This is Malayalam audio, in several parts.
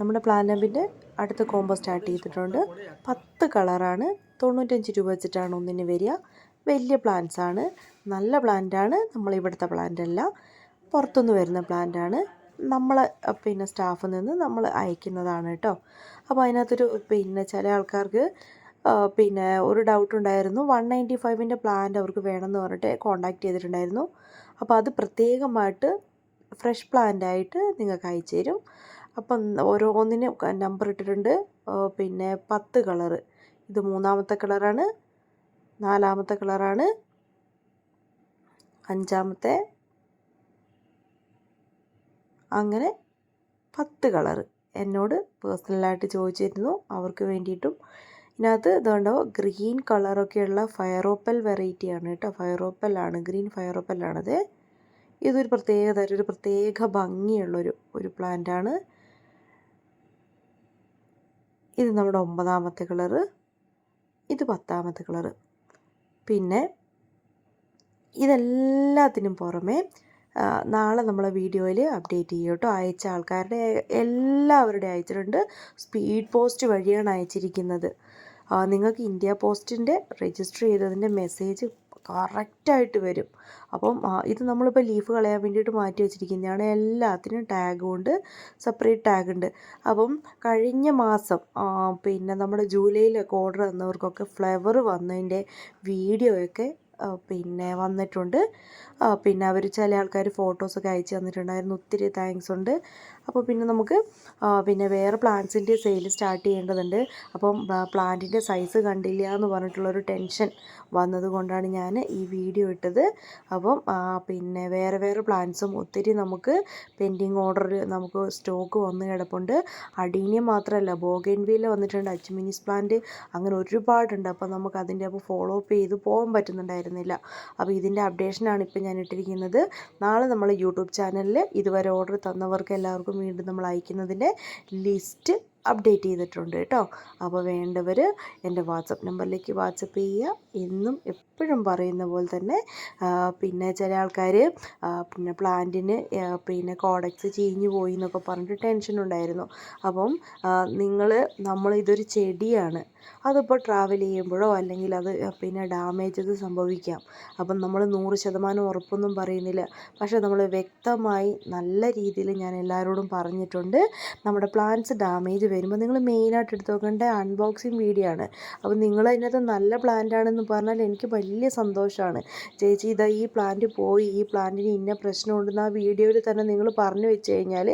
നമ്മുടെ പ്ലാനബിന്റെ അടുത്ത കോംബോ സ്റ്റാർട്ട് ചെയ്തിട്ടുണ്ട്. പത്ത് കളറാണ്. തൊണ്ണൂറ്റഞ്ച് രൂപ വെച്ചിട്ടാണ് ഒന്നിന് വരിക. വലിയ പ്ലാന്റ്സ് ആണ് നല്ല പ്ലാന്റാണ്. നമ്മൾ ഇവിടുത്തെ പ്ലാന്റ് അല്ല പുറത്തുനിന്ന് വരുന്ന പ്ലാന്റാണ്. നമ്മൾ പിന്നെ സ്റ്റാഫിൽ നിന്ന് നമ്മൾ അയക്കുന്നതാണ് കേട്ടോ. അപ്പോൾ അതിനകത്തൊരു പിന്നെ ചില ആൾക്കാർക്ക് പിന്നെ ഒരു ഡൗട്ട് ഉണ്ടായിരുന്നു. വൺ നയന്റി ഫൈവിന്റെ പ്ലാന്റ് അവർക്ക് വേണമെന്ന് പറഞ്ഞിട്ട് കോണ്ടാക്ട് ചെയ്തിട്ടുണ്ടായിരുന്നു. അപ്പോൾ അത് പ്രത്യേകമായിട്ട് ഫ്രഷ് പ്ലാന്റ് ആയിട്ട് നിങ്ങൾക്ക് അയച്ചു തരും അപ്പം ഓരോന്നിനും നമ്പർ ഇട്ടിട്ടുണ്ട്. പിന്നെ പത്ത് കളറ് ഇത് മൂന്നാമത്തെ കളറാണ് നാലാമത്തെ കളറാണ് അഞ്ചാമത്തെ. അങ്ങനെ പത്ത് കളറ് എന്നോട് പേഴ്സണലായിട്ട് ചോദിച്ചിരുന്നു. അവർക്ക് വേണ്ടിയിട്ടും. ഇതിനകത്ത് ഇതുണ്ടോ ഗ്രീൻ കളറൊക്കെയുള്ള ഫയറോപ്പൽ വെറൈറ്റിയാണ് കേട്ടോ. ഫയറോപ്പലാണ് ഗ്രീൻ ഫയറോപ്പലാണത് ഇതൊരു പ്രത്യേകത ഒരു പ്രത്യേക ഭംഗിയുള്ളൊരു ഒരു പ്ലാന്റാണ് ഇത് നമ്മുടെ ഒമ്പതാമത്തെ കളറ് ഇത് പത്താമത്തെ കളറ്. പിന്നെ ഇതെല്ലാത്തിനും പുറമെ നാളെ നമ്മളെ വീഡിയോയിൽ അപ്ഡേറ്റ് ചെയ്യും കേട്ടോ. അയച്ച ആൾക്കാരുടെ എല്ലാവരുടെ അയച്ചിട്ടുണ്ട്. സ്പീഡ് പോസ്റ്റ് വഴിയാണ് അയച്ചിരിക്കുന്നത്. നിങ്ങൾക്ക് ഇന്ത്യ പോസ്റ്റിന്റെ രജിസ്റ്റർ ചെയ്തതിന്റെ മെസ്സേജ് കറക്റ്റായിട്ട് വരും. അപ്പം ഇത് നമ്മളിപ്പോൾ ലീഫ് കളയാൻ വേണ്ടിയിട്ട് മാറ്റി വെച്ചിരിക്കുന്നതാണ്. എല്ലാത്തിനും ടാഗ് ഉണ്ട്. സെപ്പറേറ്റ് ടാഗ് ഉണ്ട്. അപ്പം കഴിഞ്ഞ മാസം പിന്നെ നമ്മുടെ ജൂലൈയിലൊക്കെ ഓർഡർ തന്നവർക്കൊക്കെ ഫ്ലവർ വന്നതിന്റെ വീഡിയോയൊക്കെ പിന്നെ വന്നിട്ടുണ്ട്. പിന്നെ അവർ ചില ആൾക്കാർ ഫോട്ടോസൊക്കെ അയച്ചു തന്നിട്ടുണ്ടായിരുന്നു. ഒത്തിരി താങ്ക്സ് ഉണ്ട്. അപ്പോൾ പിന്നെ നമുക്ക് പിന്നെ വേറെ പ്ലാന്റ്സിന്റെ സെയിൽ സ്റ്റാർട്ട് ചെയ്യേണ്ടതുണ്ട്. അപ്പം പ്ലാന്റിന്റെ സൈസ് കണ്ടില്ല എന്ന് പറഞ്ഞിട്ടുള്ളൊരു ടെൻഷൻ വന്നതുകൊണ്ടാണ് ഞാൻ ഈ വീഡിയോ ഇട്ടത്. അപ്പം പിന്നെ വേറെ വേറെ പ്ലാന്റ്സും ഒത്തിരി നമുക്ക് പെൻഡിങ് ഓർഡറിൽ നമുക്ക് സ്റ്റോക്ക് വന്ന് കിടപ്പുണ്ട്. അടീനിയം മാത്രമല്ല ബോഗൻവില്ല വന്നിട്ടുണ്ട് അച്ചുമിനിസ് പ്ലാന്റ് അങ്ങനെ ഒരുപാടുണ്ട്. അപ്പം നമുക്ക് അതിന്റെ അപ്പോൾ ഫോളോ അപ്പ് ചെയ്ത് പോകാൻ പറ്റുന്നുണ്ടായിരുന്നില്ല അപ്പോൾ ഇതിന്റെ അപ്ഡേഷനാണ് ഇപ്പോൾ ഞാൻ ഇട്ടിരിക്കുന്നത്. നാളെ നമ്മൾ യൂട്യൂബ് ചാനലിൽ ഇതുവരെ ഓർഡർ തന്നവർക്ക് എല്ലാവർക്കും വീണ്ടും നമ്മൾ അയക്കുന്നതിന്റെ ലിസ്റ്റ് അപ്ഡേറ്റ് ചെയ്തിട്ടുണ്ട് കേട്ടോ. അപ്പോൾ വേണ്ടവർ എന്റെ വാട്സപ്പ് നമ്പറിലേക്ക് വാട്സപ്പ് ചെയ്യുക. എന്നും എപ്പോഴും പറയുന്ന പോലെ തന്നെ പിന്നെ ചില ആൾക്കാർ പിന്നെ പ്ലാന്റിന് പിന്നെ കോഡക്സ് ചീഞ്ഞു പോയി എന്നൊക്കെ പറഞ്ഞിട്ട് ടെൻഷൻ ഉണ്ടായിരുന്നു. അപ്പം നിങ്ങൾ നമ്മൾ ഇതൊരു ചെടിയാണ്. അതിപ്പോൾ ട്രാവൽ ചെയ്യുമ്പോഴോ അല്ലെങ്കിൽ അത് പിന്നെ ഡാമേജ് അത് സംഭവിക്കാം. അപ്പം നമ്മൾ നൂറ് ശതമാനം ഉറപ്പൊന്നും പറയുന്നില്ല. പക്ഷേ നമ്മൾ വ്യക്തമായി നല്ല രീതിയിൽ ഞാൻ എല്ലാവരോടും പറഞ്ഞിട്ടുണ്ട്. നമ്മുടെ പ്ലാന്റ്സ് ഡാമേജ് വരുമ്പോൾ നിങ്ങൾ മെയിനായിട്ട് എടുത്ത് നോക്കേണ്ട അൺബോക്സിങ് വീഡിയോ ആണ്. അപ്പോൾ നിങ്ങൾ അതിനകത്ത് നല്ല പ്ലാന്റ് ആണെന്ന് പറഞ്ഞാൽ എനിക്ക് വലിയ സന്തോഷമാണ് ചേച്ചി ഇതാ ഈ പ്ലാന്റ് പോയി ഈ പ്ലാന്റിന് ഇന്ന പ്രശ്നമുണ്ടെന്ന് ആ വീഡിയോയിൽ തന്നെ നിങ്ങൾ പറഞ്ഞു വെച്ച് കഴിഞ്ഞാൽ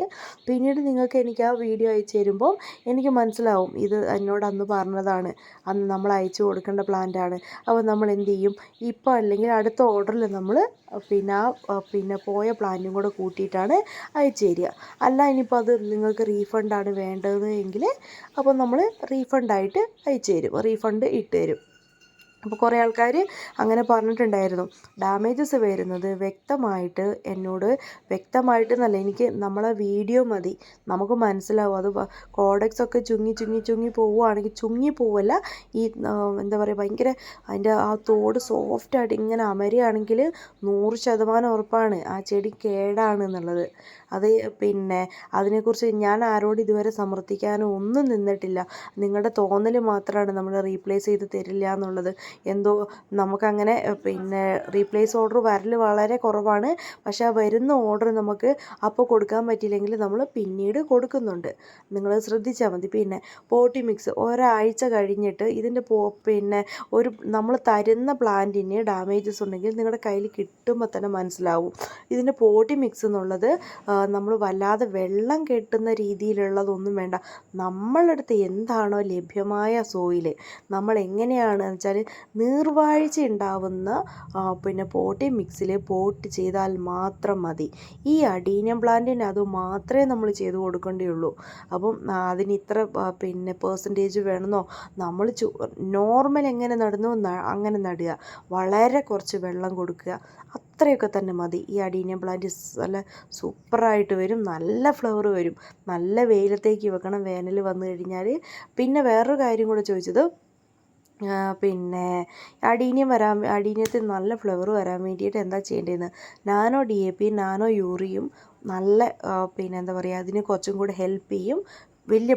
പിന്നീട് നിങ്ങൾക്ക് എനിക്ക് ആ വീഡിയോ അയച്ചു തരുമ്പോൾ എനിക്ക് മനസ്സിലാവും ഇത് എന്നോട് അന്ന് പറഞ്ഞതാണ്. അന്ന് നമ്മൾ അയച്ചു കൊടുക്കേണ്ട പ്ലാന്റ് ആണ്. അപ്പോൾ നമ്മൾ എന്ത് ചെയ്യും? ഇപ്പോൾ അല്ലെങ്കിൽ അടുത്ത ഓർഡറിൽ നമ്മൾ പിന്നെ ആ, പിന്നെ പോയ പ്ലാന്റും കൂടെ കൂട്ടിയിട്ടാണ് അയച്ചു തരിക. അല്ല ഇനിയിപ്പോൾ അത് നിങ്ങൾക്ക് റീഫണ്ടാണ് വേണ്ടത് എങ്കിൽ അപ്പോൾ നമ്മൾ റീഫണ്ടായിട്ട് അയച്ചു തരും റീഫണ്ട് ഇട്ട് തരും അപ്പോൾ കുറേ ആൾക്കാർ അങ്ങനെ പറഞ്ഞിട്ടുണ്ടായിരുന്നു. ഡാമേജസ് വരുന്നത് വ്യക്തമായിട്ട് എന്നോട് വ്യക്തമായിട്ട് എന്നല്ല എനിക്ക് നമ്മളെ വീഡിയോ മതി. നമുക്ക് മനസ്സിലാവും. അത് കോഡക്സ് ഒക്കെ ചുങ്ങി ചുങ്ങി ചുങ്ങി പോവുകയാണെങ്കിൽ ചുങ്ങി പോവല്ല. ഈ എന്താ പറയുക ഭയങ്കര അതിന്റെ ആ തോട് സോഫ്റ്റായിട്ട് ഇങ്ങനെ അമരുകയാണെങ്കിൽ നൂറ് ശതമാനം ഉറപ്പാണ്. ആ ചെടി കേടാണ് എന്നുള്ളത്. അത് പിന്നെ അതിനെക്കുറിച്ച് ഞാൻ ആരോട് ഇതുവരെ സമർത്ഥിക്കാനോ ഒന്നും നിന്നിട്ടില്ല. നിങ്ങളുടെ തോന്നൽ മാത്രമാണ് നമ്മൾ റീപ്ലേസ് ചെയ്ത് തരില്ല എന്നുള്ളത്. എന്തോ നമുക്കങ്ങനെ പിന്നെ റീപ്ലേസ് ഓർഡർ വരൽ വളരെ കുറവാണ്. പക്ഷേ ആ വരുന്ന ഓർഡർ നമുക്ക് അപ്പോൾ കൊടുക്കാൻ പറ്റിയില്ലെങ്കിൽ നമ്മൾ പിന്നീട് കൊടുക്കുന്നുണ്ട്. നിങ്ങൾ ശ്രദ്ധിച്ചാൽ മതി. പിന്നെ പോട്ടി മിക്സ് ഒരാഴ്ച കഴിഞ്ഞിട്ട് ഇതിന്റെ പോ പിന്നെ ഒരു നമ്മൾ തരുന്ന പ്ലാന്റിന് ഡാമേജസ് ഉണ്ടെങ്കിൽ നിങ്ങളുടെ കയ്യിൽ കിട്ടുമ്പോൾ തന്നെ മനസ്സിലാവും. ഇതിന്റെ പോട്ടി മിക്സ് എന്നുള്ളത് നമ്മൾ വല്ലാതെ വെള്ളം കെട്ടുന്ന രീതിയിലുള്ളതൊന്നും വേണ്ട. നമ്മളടുത്ത് എന്താണോ ലഭ്യമായ സോയിൽ നമ്മൾ എങ്ങനെയാണ് വെച്ചാൽ നീർവാഴ്ച ഉണ്ടാവുന്ന പിന്നെ പോട്ടി മിക്സിൽ പോട്ട് ചെയ്താൽ മാത്രം മതി. ഈ അഡീനിയം പ്ലാന്റിന് അത് മാത്രമേ നമ്മൾ ചെയ്ത് കൊടുക്കേണ്ടിയുള്ളൂ. അപ്പം അതിന് ഇത്ര പിന്നെ പേഴ്സന്റേജ് വേണമെന്നോ? നമ്മൾ നോർമൽ എങ്ങനെ നടന്നു അങ്ങനെ നടുക. വളരെ കുറച്ച് വെള്ളം കൊടുക്കുക. അത്രയൊക്കെ തന്നെ മതി. ഈ അഡീനിയം പ്ലാന്റ് നല്ല സൂപ്പറായിട്ട് വരും. നല്ല ഫ്ലവർ വരും. നല്ല വെയിലത്തേക്ക് വെക്കണം വേനൽ വന്നു കഴിഞ്ഞാൽ പിന്നെ വേറൊരു കാര്യം കൂടെ ചോദിച്ചത് പിന്നെ അടീനിയം വരാൻ അടീനിയത്തിൽ നല്ല ഫ്ലവർ വരാൻ വേണ്ടിയിട്ട് എന്താ ചെയ്യേണ്ടതെന്ന്? Nano D A P nano യൂറിയും നല്ല പിന്നെ എന്താ പറയുക അതിന് കുറച്ചും കൂടെ ഹെൽപ്പ് ചെയ്യും. വലിയ